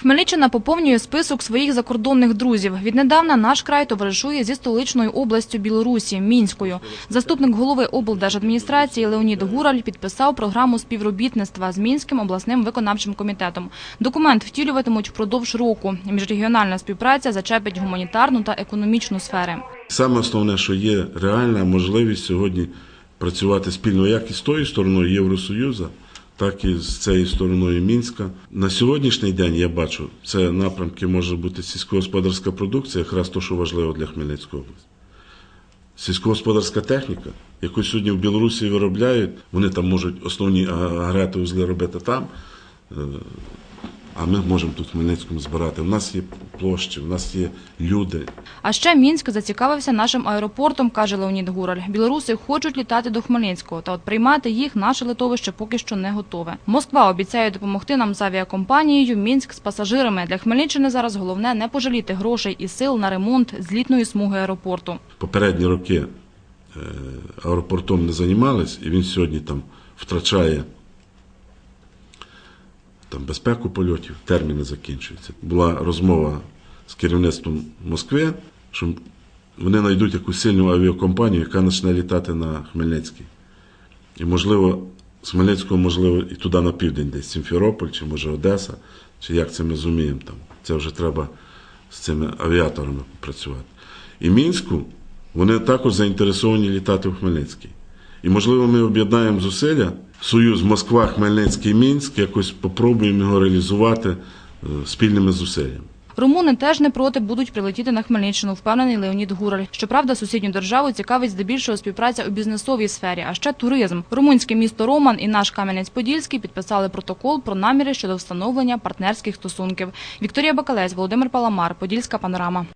Хмельниччина поповнює список своїх закордонних друзів. Віднедавна наш край товаришує зі столичною областю Білорусі – Мінською. Заступник голови облдержадміністрації Леонід Гураль підписав програму співробітництва з Мінським обласним виконавчим комітетом. Документ втілюватимуть впродовж року. Міжрегіональна співпраця зачепить гуманітарну та економічну сфери. Саме основне, що є реальна можливість сьогодні працювати спільно як і тою стороною Євросоюзу, так і з цією стороною Мінська. На сьогоднішній день я бачу, це напрямки може бути сільськогосподарська продукція, якраз то, що важливо для Хмельницької області. Сільськогосподарська техніка, яку сьогодні в Білорусі виробляють, вони там можуть основні агрегати узли робити там. А ми можемо тут в Хмельницькому збирати. У нас є площі, у нас є люди, А ще Мінськ зацікавився нашим аеропортом, каже Леонід Гураль. Білоруси хочуть літати до Хмельницького, та от приймати їх наше литовище поки що не готове. Москва обіцяє допомогти нам з авіакомпанією, Мінськ з пасажирами. Для Хмельниччини зараз головне не пожаліти грошей і сил на ремонт злітної смуги аеропорту. попередні роки е, аеропортом не займались, і він сьогодні там втрачає там, безпеку польотів, терміни закінчуються. Була розмова з керівництвом Москви, що вони знайдуть якусь сильну авіакомпанію, яка почне літати на Хмельницький. І, можливо, з Хмельницького, можливо, і туди на південь, десь Сімферополь, чи може Одеса, чи як це ми зуміємо там. Це вже треба з цими авіаторами працювати. І Мінську вони також заінтересовані літати в Хмельницький. І, можливо, ми об'єднаємо зусилля, союз Москва, Хмельницький, Мінськ, якось попробуємо його реалізувати е, спільними зусиллями. Румуни теж не проти будуть прилетіти на Хмельниччину, впевнений Леонід Гураль. Щоправда, сусідню державу цікавить здебільшого співпраця у бізнесовій сфері, а ще туризм. Румунське місто Роман і наш Кам'янець-Подільський підписали протокол про наміри щодо встановлення партнерських стосунків. Вікторія Бакалець, Володимир Паламар, Подільська панорама.